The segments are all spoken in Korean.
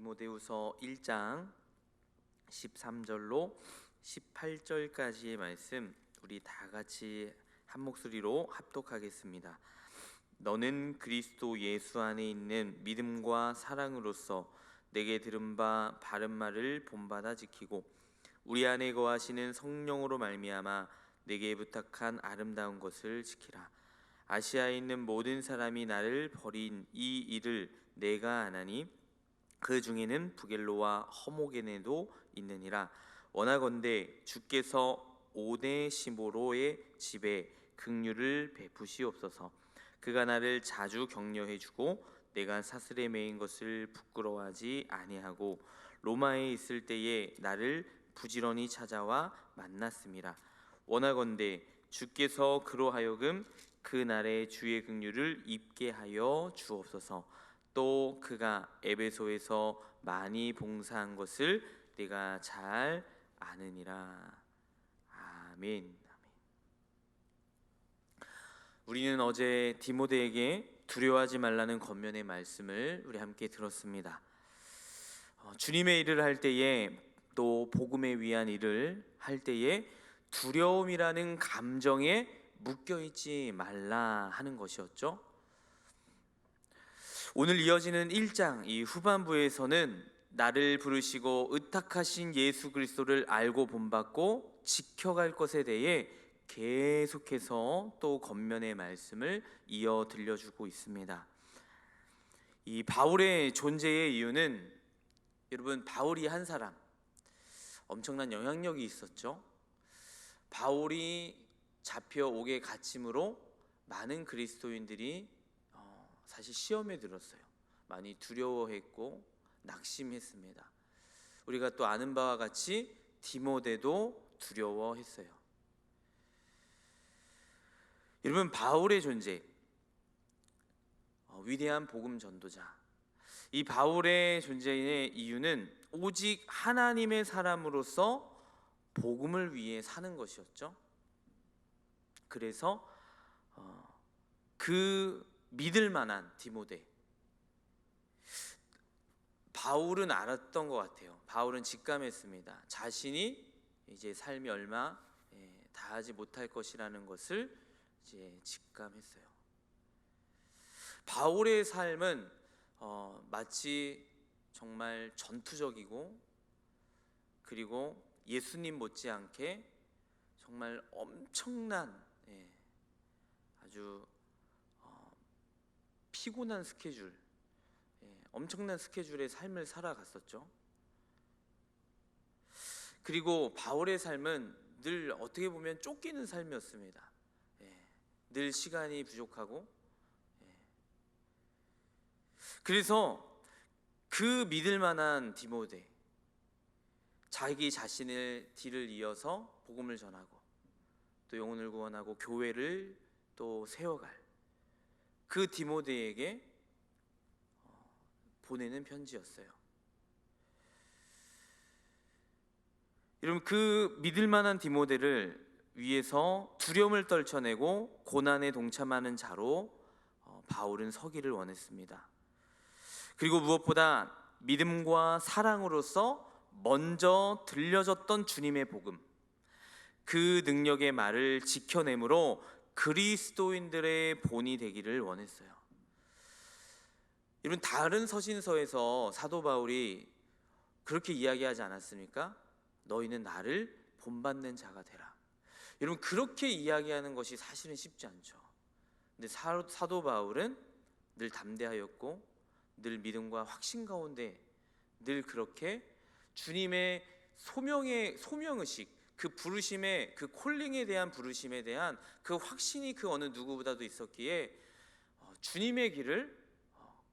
디모데후서 1장 13절로 18절까지의 말씀 우리 다 같이 한 목소리로 합독하겠습니다. 너는 그리스도 예수 안에 있는 믿음과 사랑으로서 내게 들은 바 바른 말을 본받아 지키고 우리 안에 거하시는 성령으로 말미암아 내게 부탁한 아름다운 것을 지키라. 아시아에 있는 모든 사람이 나를 버린 이 일을 내가 안하니 그 중에는 부겔로와 허모게네도 있느니라. 원하건대 주께서 오네시모로의 집에 긍휼을 베푸시옵소서. 그가 나를 자주 격려해 주고 내가 사슬에 매인 것을 부끄러워하지 아니하고 로마에 있을 때에 나를 부지런히 찾아와 만났음이라. 원하건대 주께서 그로 하여금 그 날의 주의 긍휼을 입게 하여 주옵소서. 또 그가 에베소에서 많이 봉사한 것을 내가 잘 아느니라. 아멘. 우리는 어제 디모데에게 두려워하지 말라는 겉면의 말씀을 우리 함께 들었습니다. 어, 주님의 일을 할 때에 또 복음에 위한 일을 할 때에 두려움이라는 감정에 묶여 있지 말라 하는 것이었죠. 오늘 이어지는 1장 이 후반부에서는 나를 부르시고 의탁하신 예수 그리스도를 알고 본받고 지켜갈 것에 대해 계속해서 또 겉면의 말씀을 이어 들려주고 있습니다. 이 바울의 존재의 이유는 여러분 바울이 한 사람 엄청난 영향력이 있었죠. 바울이 잡혀오게 갇힘으로 많은 그리스도인들이 어, 사실 시험에 들었어요. 많이 두려워했고 낙심했습니다. 우리가 또 아는 바와 같이 디모데도 두려워했어요. 여러분 바울의 존재 어, 위대한 복음 전도자 이 바울의 존재의 이유는 오직 하나님의 사람으로서 복음을 위해 사는 것이었죠. 그래서 어, 그 믿을 만한 디모데 바울은 알았던 것 같아요. 바울은 직감했습니다. 자신이 이제 삶이 얼마 예, 다하지 못할 것이라는 것을 이제 직감했어요. 바울의 삶은 어, 마치 정말 전투적이고 그리고 예수님 못지않게 정말 엄청난 예, 아주 어, 피곤한 스케줄, 예, 엄청난 스케줄의 삶을 살아갔었죠. 그리고 바울의 삶은 늘 어떻게 보면 쫓기는 삶이었습니다. 예, 늘 시간이 부족하고, 예. 그래서 그 믿을 만한 디모데, 자기 자신을 뒤를 이어서 복음을 전하고 또 영혼을 구원하고 교회를 또 세워갈 그 디모데에게 어, 보내는 편지였어요. 여러분 그 믿을 만한 디모데를 위해서 두려움을 떨쳐내고 고난에 동참하는 자로 어, 바울은 서기를 원했습니다. 그리고 무엇보다 믿음과 사랑으로서 먼저 들려졌던 주님의 복음, 그 능력의 말을 지켜내므로 그리스도인들의 본이 되기를 원했어요. 여러분 다른 서신서에서 사도 바울이 그렇게 이야기하지 않았습니까? 너희는 나를 본받는 자가 되라. 여러분 그렇게 이야기하는 것이 사실은 쉽지 않죠. 근데 사도 바울은 늘 담대하였고 늘 믿음과 확신 가운데 늘 그렇게 주님의 소명의 소명 의식 그 부르심의 그 콜링에 대한 부르심에 대한 그 확신이 그 어느 누구보다도 있었기에 어, 주님의 길을 어,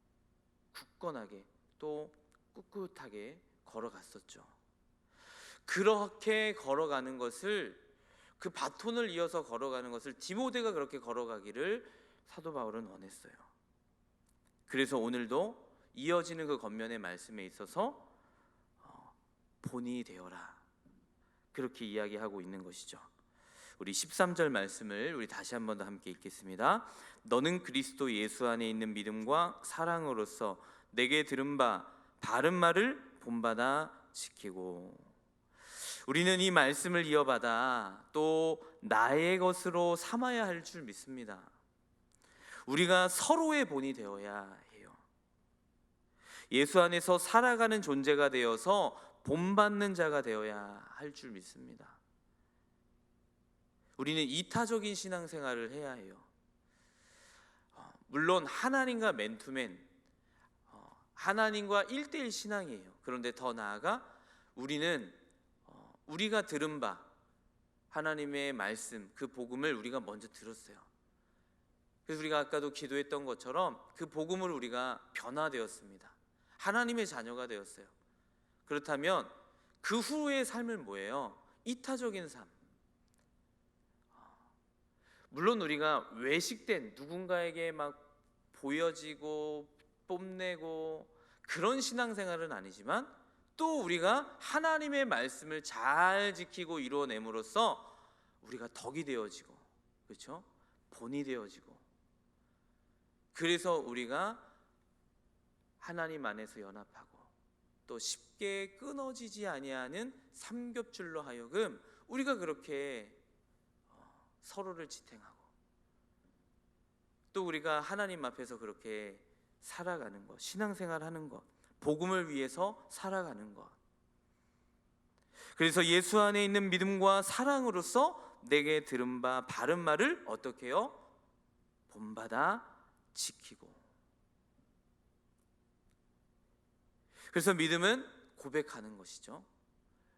굳건하게 또 꿋꿋하게 걸어갔었죠. 그렇게 걸어가는 것을 그 바톤을 이어서 걸어가는 것을 디모데가 그렇게 걸어가기를 사도 바울은 원했어요. 그래서 오늘도 이어지는 그 겉면의 말씀에 있어서 어, 본이 되어라 그렇게 이야기하고 있는 것이죠. 우리 13절 말씀을 우리 다시 한 번 더 함께 읽겠습니다. 너는 그리스도 예수 안에 있는 믿음과 사랑으로서 내게 들은 바 바른 말을 본받아 지키고 우리는 이 말씀을 이어받아 또 나의 것으로 삼아야 할 줄 믿습니다. 우리가 서로의 본이 되어야 해요. 예수 안에서 살아가는 존재가 되어서 본받는 자가 되어야 할 줄 믿습니다. 우리는 이타적인 신앙생활을 해야 해요. 어, 물론 하나님과 맨투맨, 어, 하나님과 일대일 신앙이에요. 그런데 더 나아가 우리는 어, 우리가 들은 바 하나님의 말씀, 그 복음을 우리가 먼저 들었어요. 그래서 우리가 아까도 기도했던 것처럼 그 복음을 우리가 변화되었습니다. 하나님의 자녀가 되었어요. 그렇다면 그 후의 삶은 뭐예요? 이타적인 삶. 물론 우리가 외식된 누군가에게 막 보여지고 뽐내고 그런 신앙생활은 아니지만 또 우리가 하나님의 말씀을 잘 지키고 이루어냄으로써 우리가 덕이 되어지고 그렇죠? 본이 되어지고 그래서 우리가 하나님 안에서 연합하고 또 쉽게 끊어지지 아니하는 삼겹줄로 하여금 우리가 그렇게 어, 서로를 지탱하고 또 우리가 하나님 앞에서 그렇게 살아가는 것, 신앙생활 하는 것, 복음을 위해서 살아가는 것. 그래서 예수 안에 있는 믿음과 사랑으로서 내게 들은 바 바른 말을 어떻게 해요? 본받아 지키고. 그래서 믿음은 고백하는 것이죠.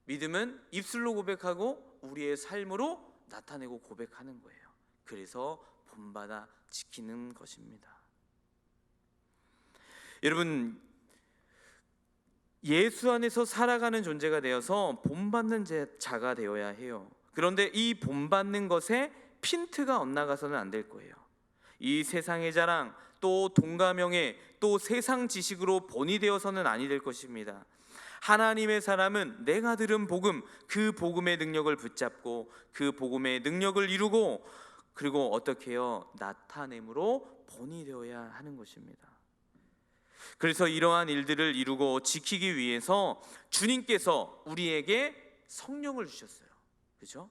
믿음은 입술로 고백하고 우리의 삶으로 나타내고 고백하는 거예요. 그래서 본받아 지키는 것입니다. 여러분 예수 안에서 살아가는 존재가 되어서 본받는 자가 되어야 해요. 그런데 이 본받는 것에 핀트가 엇나가서는 안 될 거예요. 이 세상의 자랑 또 동가명예 또 세상 지식으로 본이 되어서는 아니 될 것입니다. 하나님의 사람은 내가 들은 복음 그 복음의 능력을 붙잡고 그 복음의 능력을 이루고 그리고 어떻게 해요? 나타냄으로 본이 되어야 하는 것입니다. 그래서 이러한 일들을 이루고 지키기 위해서 주님께서 우리에게 성령을 주셨어요. 그죠?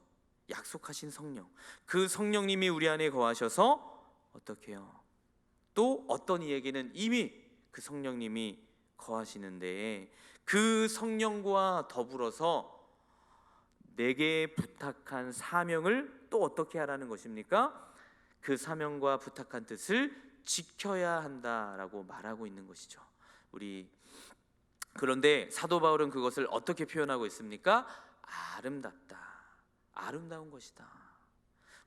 약속하신 성령. 그 성령님이 우리 안에 거하셔서 어떻게 해요? 또 어떤 이에게는 이미 그 성령님이 거하시는데 그 성령과 더불어서 내게 부탁한 사명을 또 어떻게 하라는 것입니까? 그 사명과 부탁한 뜻을 지켜야 한다라고 말하고 있는 것이죠. 우리 그런데 사도 바울은 그것을 어떻게 표현하고 있습니까? 아름답다. 아름다운 것이다.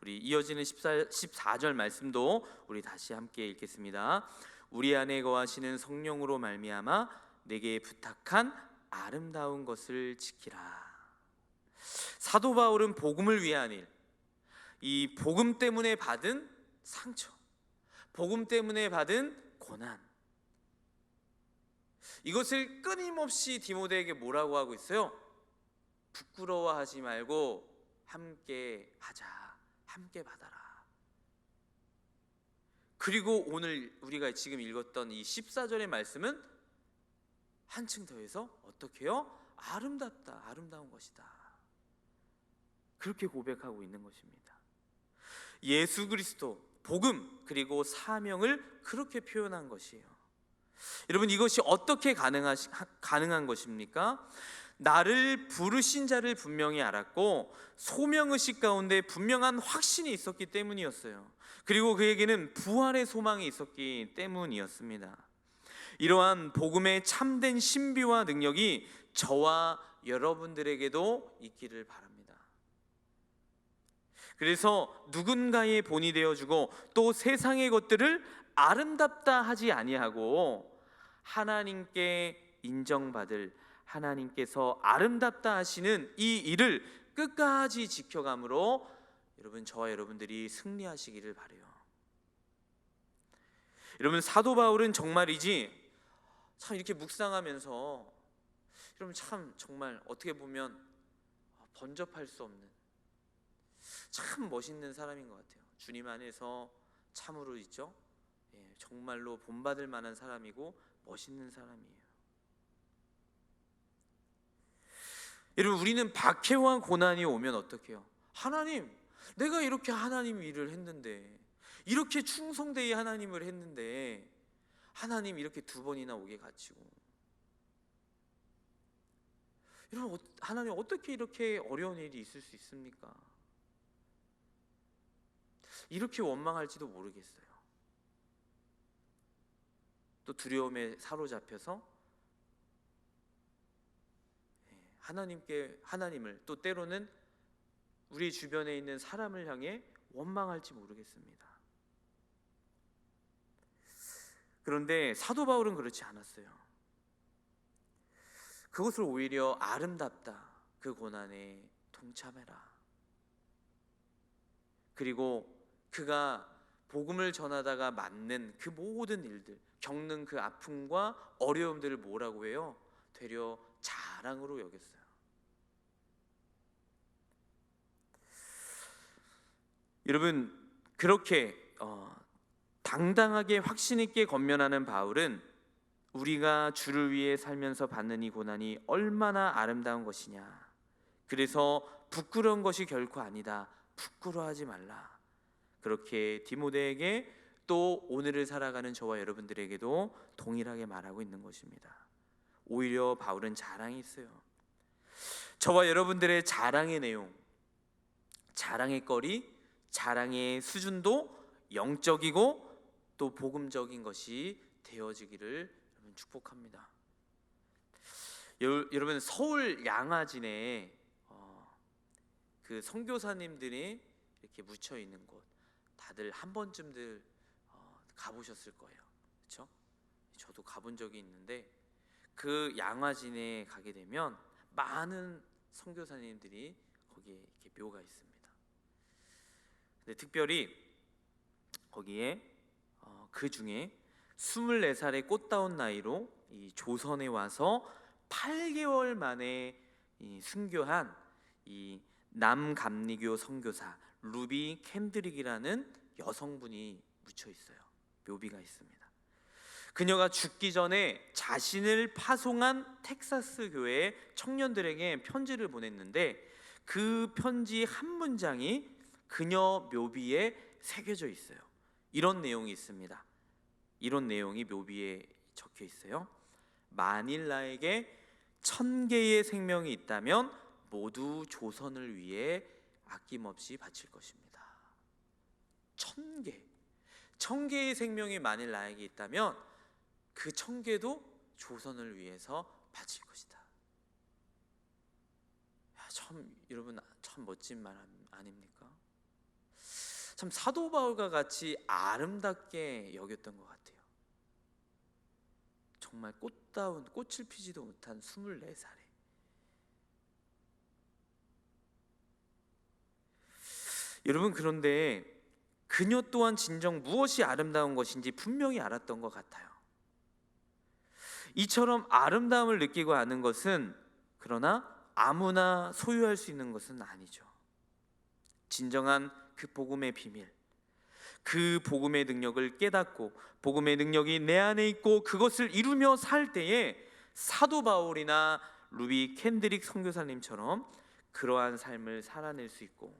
우리 이어지는 14, 14절 말씀도 우리 다시 함께 읽겠습니다. 우리 안에 거하시는 성령으로 말미암아 내게 부탁한 아름다운 것을 지키라. 사도 바울은 복음을 위한 일, 이 복음 때문에 받은 상처, 복음 때문에 받은 고난, 이것을 끊임없이 디모데에게 뭐라고 하고 있어요? 부끄러워하지 말고 함께 하자, 함께 받아라. 그리고 오늘 우리가 지금 읽었던 이 14절의 말씀은 한층 더해서 어떻게 해요? 아름답다, 아름다운 것이다. 그렇게 고백하고 있는 것입니다. 예수 그리스도, 복음, 그리고 사명을 그렇게 표현한 것이에요. 여러분 이것이 어떻게 가능하, 가능한 것입니까? 나를 부르신 자를 분명히 알았고 소명의식 가운데 분명한 확신이 있었기 때문이었어요. 그리고 그에게는 부활의 소망이 있었기 때문이었습니다. 이러한 복음의 참된 신비와 능력이 저와 여러분들에게도 있기를 바랍니다. 그래서 누군가의 본이 되어주고 또 세상의 것들을 아름답다 하지 아니하고 하나님께 인정받을 하나님께서 아름답다 하시는 이 일을 끝까지 지켜감으로 여러분 저와 여러분들이 승리하시기를 바래요. 여러분 사도 바울은 정말이지 참 이렇게 묵상하면서 여러분 참 정말 어떻게 보면 번접할 수 없는 참 멋있는 사람인 것 같아요. 주님 안에서 참으로 있죠. 예, 정말로 본받을 만한 사람이고 멋있는 사람이에요. 여러분 우리는 박해와 고난이 오면 어떡해요? 하나님, 내가 이렇게 하나님 일을 했는데 이렇게 충성되이 하나님을 했는데 하나님 이렇게 두 번이나 오게 갇히고 여러분 어- 하나님 어떻게 이렇게 어려운 일이 있을 수 있습니까? 이렇게 원망할지도 모르겠어요. 또 두려움에 사로잡혀서 예, 하나님께 하나님을 또 때로는 우리 주변에 있는 사람을 향해 원망할지 모르겠습니다. 그런데 사도 바울은 그렇지 않았어요. 그것을 오히려 아름답다. 그 고난에 동참해라. 그리고 그가 복음을 전하다가 맞는 그 모든 일들, 겪는 그 아픔과 어려움들을 뭐라고 해요? 되려 자랑으로 여겼어요. 여러분 그렇게 어, 당당하게 확신 있게 건면하는 바울은 우리가 주를 위해 살면서 받는 이 고난이 얼마나 아름다운 것이냐. 그래서 부끄러운 것이 결코 아니다. 부끄러워하지 말라. 그렇게 디모데에게 또 오늘을 살아가는 저와 여러분들에게도 동일하게 말하고 있는 것입니다. 오히려 바울은 자랑이 있어요. 저와 여러분들의 자랑의 내용, 자랑의 거리, 자랑의 수준도 영적이고 또 복음적인 것이 되어지기를 축복합니다. 여- 여러분 서울 양화진에 어, 그 선교사님들이 이렇게 묻혀 있는 곳 다들 한 번쯤들 어, 가보셨을 거예요. 그렇죠? 저도 가본 적이 있는데 그 양화진에 가게 되면 많은 선교사님들이 거기에 이렇게 묘가 있습니다. 근데 특별히 거기에 어, 그 중에 24살의 꽃다운 나이로 이 조선에 와서 8개월 만에 이 순교한 이 남감리교 선교사 루비 캔드릭이라는 여성분이 묻혀 있어요. 묘비가 있습니다. 그녀가 죽기 전에 자신을 파송한 텍사스 교회 청년들에게 편지를 보냈는데 그 편지 한 문장이 그녀 묘비에 새겨져 있어요. 이런 내용이 있습니다. 이런 내용이 묘비에 적혀 있어요. 만일 나에게 천 개의 생명이 있다면 모두 조선을 위해 아낌없이 바칠 것입니다. 천 개, 천 개의 생명이 만일 나에게 있다면 그 천 개도 조선을 위해서 바칠 것이다. 야, 참 여러분 참 멋진 말 아닙니까? 참 사도 바울과 같이 아름답게 여겼던 것 같아요. 정말 꽃다운 꽃을 피지도 못한 24살에 여러분 그런데 그녀 또한 진정 무엇이 아름다운 것인지 분명히 알았던 것 같아요. 이처럼 아름다움을 느끼고 아는 것은 그러나 아무나 소유할 수 있는 것은 아니죠. 진정한 그 복음의 비밀, 그 복음의 능력을 깨닫고 복음의 능력이 내 안에 있고 그것을 이루며 살 때에 사도 바울이나 루비 캔드릭 선교사님처럼 그러한 삶을 살아낼 수 있고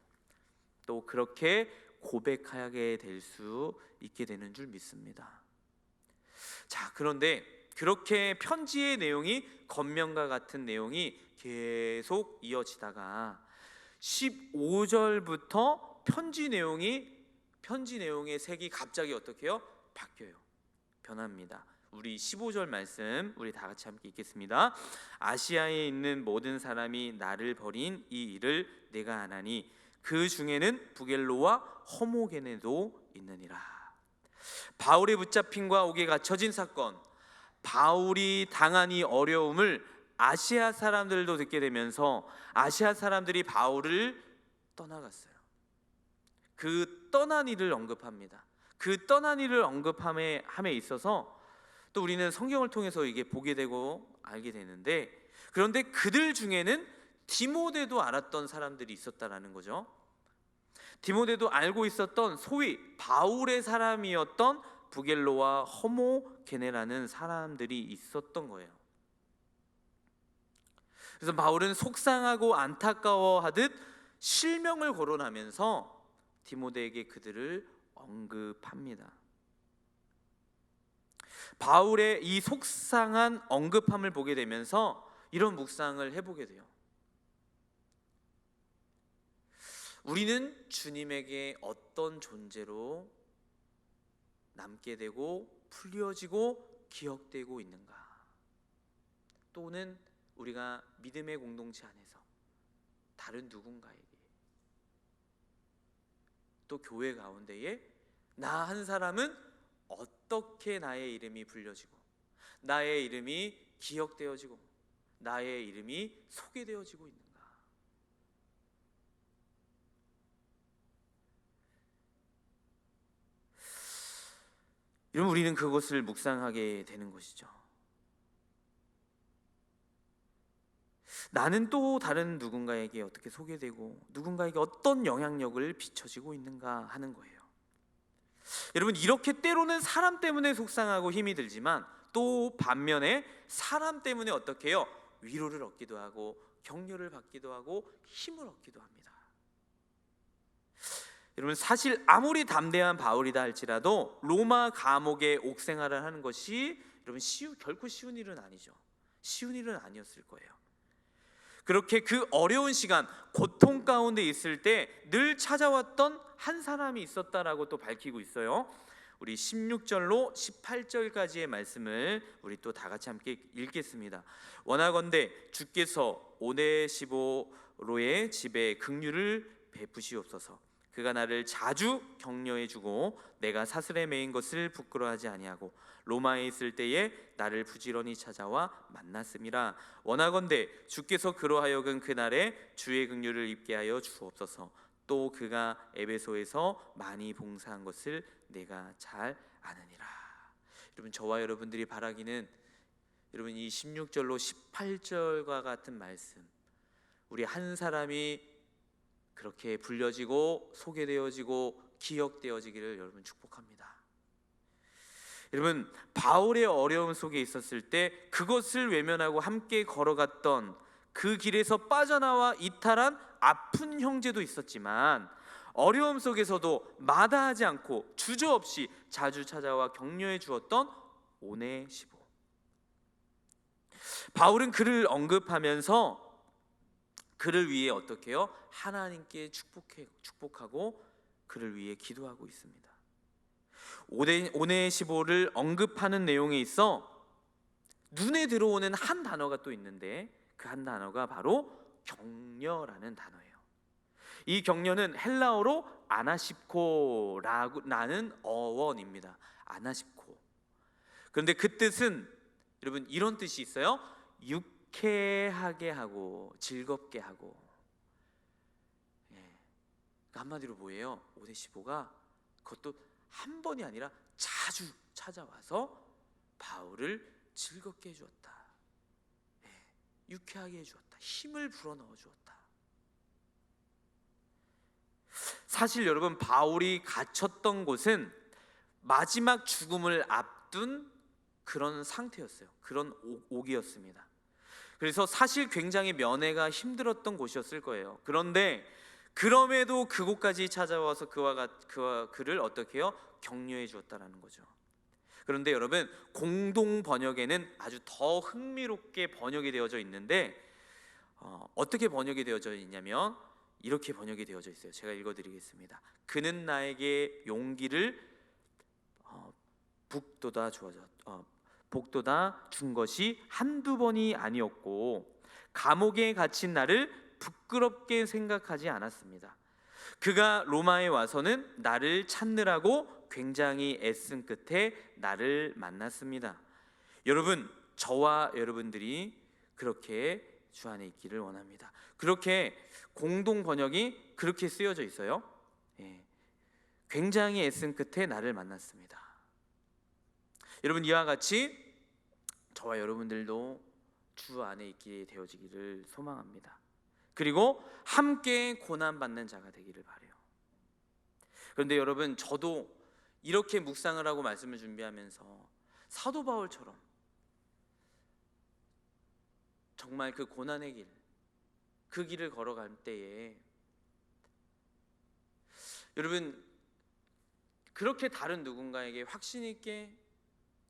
또 그렇게 고백하게 될 수 있게 되는 줄 믿습니다. 자, 그런데 그렇게 편지의 내용이 겉면과 같은 내용이 계속 이어지다가 15절부터 편지 내용이 편지 내용의 색이 갑자기 어떻게 해요? 바뀌어요. 변합니다. 우리 15절 말씀 우리 다 같이 함께 읽겠습니다. 아시아에 있는 모든 사람이 나를 버린 이 일을 내가 아나니 그 중에는 부겔로와 허모게네도 있느니라. 바울의 붙잡힘과 옥에 갇혀진 사건, 바울이 당한 이 어려움을 아시아 사람들도 듣게 되면서 아시아 사람들이 바울을 떠나갔어요. 그 떠난 일을 언급합니다. 그 떠난 일을 언급함에 함에 있어서 또 우리는 성경을 통해서 이게 보게 되고 알게 되는데 그런데 그들 중에는 디모데도 알았던 사람들이 있었다라는 거죠. 디모데도 알고 있었던 소위 바울의 사람이었던 부겔로와 허모 게네라는 사람들이 있었던 거예요. 그래서 바울은 속상하고 안타까워하듯 실명을 거론하면서 디모데에게 그들을 언급합니다. 바울의 이 속상한 언급함을 보게 되면서 이런 묵상을 해보게 돼요. 우리는 주님에게 어떤 존재로 남게 되고 풀려지고 기억되고 있는가? 또는 우리가 믿음의 공동체 안에서 다른 누군가에게 또 교회 가운데에 나 한 사람은 어떻게 나의 이름이 불려지고 나의 이름이 기억되어지고 나의 이름이 소개되어지고 있는가? 이러면 우리는 그것을 묵상하게 되는 것이죠. 나는 또 다른 누군가에게 어떻게 소개되고 누군가에게 어떤 영향력을 비춰지고 있는가 하는 거예요. 여러분 이렇게 때로는 사람 때문에 속상하고 힘이 들지만 또 반면에 사람 때문에 어떻게 해요? 위로를 얻기도 하고 격려를 받기도 하고 힘을 얻기도 합니다. 여러분 사실 아무리 담대한 바울이다 할지라도 로마 감옥에 옥생활을 하는 것이 여러분 쉬우 결코 쉬운 일은 아니죠. 쉬운 일은 아니었을 거예요. 그렇게 그 어려운 시간, 고통 가운데 있을 때 늘 찾아왔던 한 사람이 있었다라고 또 밝히고 있어요. 우리 16절로 18절까지의 말씀을 우리 또 다 같이 함께 읽겠습니다. 원하건대 주께서 오네시보로의 집에 긍휼을 베푸시옵소서. 그가 나를 자주 격려해 주고 내가 사슬에 매인 것을 부끄러워하지 아니하고 로마에 있을 때에 나를 부지런히 찾아와 만났음이라 원하건대 주께서 그로하여금 그날에 주의 긍휼을 입게 하여 주옵소서. 또 그가 에베소에서 많이 봉사한 것을 내가 잘 아느니라. 여러분 저와 여러분들이 바라기는 여러분 이 16절로 18절과 같은 말씀. 우리 한 사람이 그렇게 불려지고 소개되어지고 기억되어지기를 여러분 축복합니다. 여러분 바울의 어려움 속에 있었을 때 그것을 외면하고 함께 걸어갔던 그 길에서 빠져나와 이탈한 아픈 형제도 있었지만 어려움 속에서도 마다하지 않고 주저없이 자주 찾아와 격려해 주었던 오네시보. 바울은 그를 언급하면서 그를 위해 어떻게 해요? 하나님께 축복해 축복하고 그를 위해 기도하고 있습니다. 오네 오네시보를 언급하는 내용에 있어 눈에 들어오는 한 단어가 또 있는데 그 한 단어가 바로 격려라는 단어예요. 이 격려는 헬라어로 아나십코라는 어원입니다. 아나십코. 그런데 그 뜻은 여러분 이런 뜻이 있어요. 유 쾌하게 하고 즐겁게 하고. 예. 그러니까 한마디로 뭐예요? 오데시보가 그것도 한 번이 아니라 자주 찾아와서 바울을 즐겁게 해주었다. 예. 유쾌하게 해주었다. 힘을 불어넣어 주었다. 사실 여러분 바울이 갇혔던 곳은 마지막 죽음을 앞둔 그런 상태였어요. 그런 옥이었습니다. 그래서 사실 굉장히 면회가 힘들었던 곳이었을 거예요. 그런데 그럼에도 그곳까지 찾아와서 그와 같, 그와 그를 어떻게 해요? 격려해 주었다라는 거죠. 그런데 여러분 공동 번역에는 아주 더 흥미롭게 번역이 되어져 있는데 어, 어떻게 번역이 되어져 있냐면 이렇게 번역이 되어져 있어요. 제가 읽어드리겠습니다. 그는 나에게 용기를 어, 북돋아 주어졌, 어, 복돋아 준 것이 한두 번이 아니었고 감옥에 갇힌 나를 부끄럽게 생각하지 않았습니다. 그가 로마에 와서는 나를 찾느라고 굉장히 애쓴 끝에 나를 만났습니다. 여러분, 저와 여러분들이 그렇게 주 안에 있기를 원합니다. 그렇게 공동 번역이 그렇게 쓰여져 있어요. 예. 굉장히 애쓴 끝에 나를 만났습니다. 여러분 이와 같이 저와 여러분들도 주 안에 있게 되어지기를 소망합니다. 그리고 함께 고난 받는 자가 되기를 바래요. 그런데 여러분 저도 이렇게 묵상을 하고 말씀을 준비하면서 사도 바울처럼 정말 그 고난의 길, 그 길을 걸어갈 때에 여러분 그렇게 다른 누군가에게 확신 있게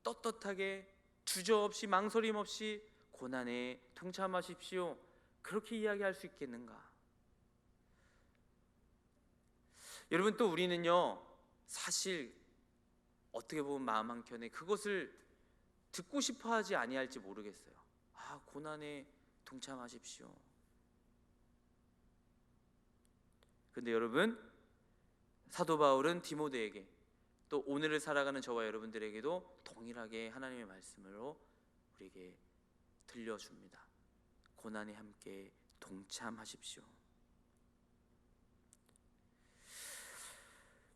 떳떳하게 주저없이 망설임 없이 고난에 동참하십시오. 그렇게 이야기할 수 있겠는가? 여러분 또 우리는요 사실 어떻게 보면 마음 한 켠에 그것을 듣고 싶어 하지 아니할지 모르겠어요. 아, 고난에 동참하십시오. 근데 여러분 사도 바울은 디모데에게 또 오늘을 살아가는 저와 여러분들에게도 동일하게 하나님의 말씀으로 우리에게 들려줍니다. 고난에 함께 동참하십시오.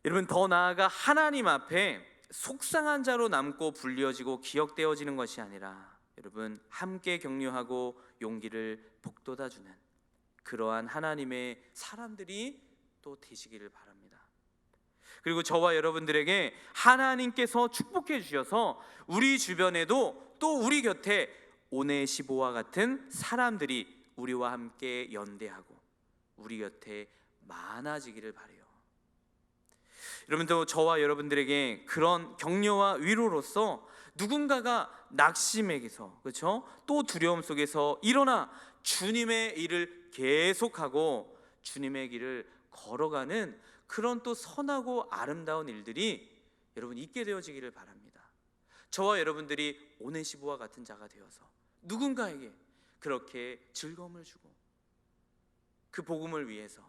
여러분 더 나아가 하나님 앞에 속상한 자로 남고 불리어지고 기억되어지는 것이 아니라 여러분 함께 격려하고 용기를 북돋아 주는 그러한 하나님의 사람들이 또 되시기를 바랍니다. 그리고 저와 여러분들에게 하나님께서 축복해 주셔서 우리 주변에도 또 우리 곁에 오네시보와 같은 사람들이 우리와 함께 연대하고 우리 곁에 많아지기를 바래요. 여러분도 저와 여러분들에게 그런 격려와 위로로서 누군가가 낙심에게서 그렇죠? 또 두려움 속에서 일어나 주님의 일을 계속하고 주님의 길을 걸어가는 그런 또 선하고 아름다운 일들이 여러분 있게 되어지기를 바랍니다. 저와 여러분들이 오네시보와 같은 자가 되어서 누군가에게 그렇게 즐거움을 주고 그 복음을 위해서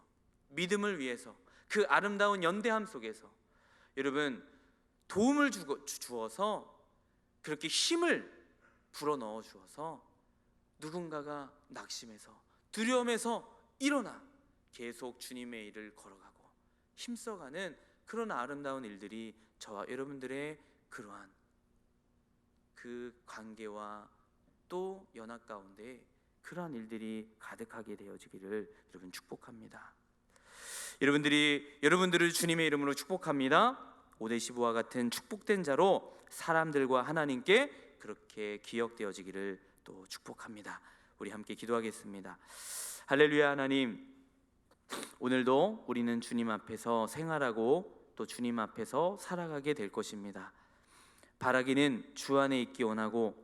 믿음을 위해서 그 아름다운 연대함 속에서 여러분 도움을 주고, 주어서 그렇게 힘을 불어 넣어 주어서 누군가가 낙심해서 두려움에서 일어나 계속 주님의 일을 걸어가고 힘써가는 그런 아름다운 일들이 저와 여러분들의 그러한 그 관계와 또 연합 가운데 그러한 일들이 가득하게 되어지기를 여러분 축복합니다. 여러분들이 여러분들을 주님의 이름으로 축복합니다. 오데시부와 같은 축복된 자로 사람들과 하나님께 그렇게 기억되어지기를 또 축복합니다. 우리 함께 기도하겠습니다. 할렐루야 하나님 오늘도 우리는 주님 앞에서 생활하고 또 주님 앞에서 살아가게 될 것입니다. 바라기는 주 안에 있기 원하고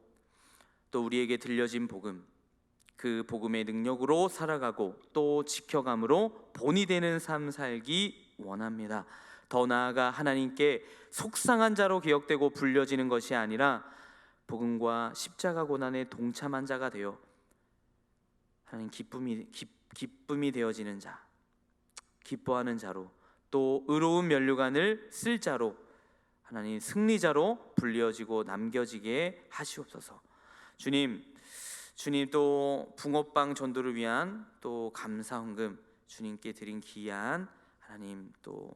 또 우리에게 들려진 복음 그 복음의 능력으로 살아가고 또 지켜감으로 본이 되는 삶 살기 원합니다. 더 나아가 하나님께 속상한 자로 기억되고 불려지는 것이 아니라 복음과 십자가 고난에 동참한 자가 되어 하나님 기쁨이 기, 기쁨이 되어지는 자, 기뻐하는 자로 또 의로운 면류관을 쓸 자로 하나님 승리자로 불려지고 남겨지게 하시옵소서. 주님, 주님 또 붕어빵 전도를 위한 또 감사 헌금 주님께 드린 귀한 하나님 또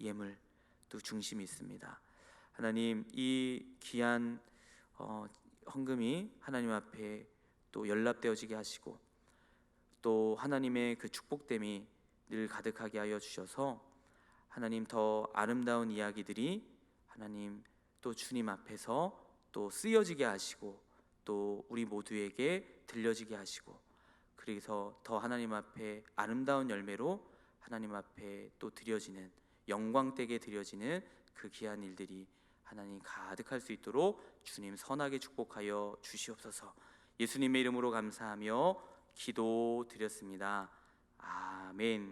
예물 또 중심이 있습니다. 하나님 이 귀한 어, 헌금이 하나님 앞에 또 연락되어지게 하시고 또 하나님의 그 축복됨이 늘 가득하게 하여 주셔서 하나님 더 아름다운 이야기들이 하나님 또 주님 앞에서 또 쓰여지게 하시고 또 우리 모두에게 들려지게 하시고 그래서 더 하나님 앞에 아름다운 열매로 하나님 앞에 또 드려지는 영광되게 드려지는 그 귀한 일들이 하나님 가득할 수 있도록 주님 선하게 축복하여 주시옵소서. 예수님의 이름으로 감사하며 기도 드렸습니다. 아멘.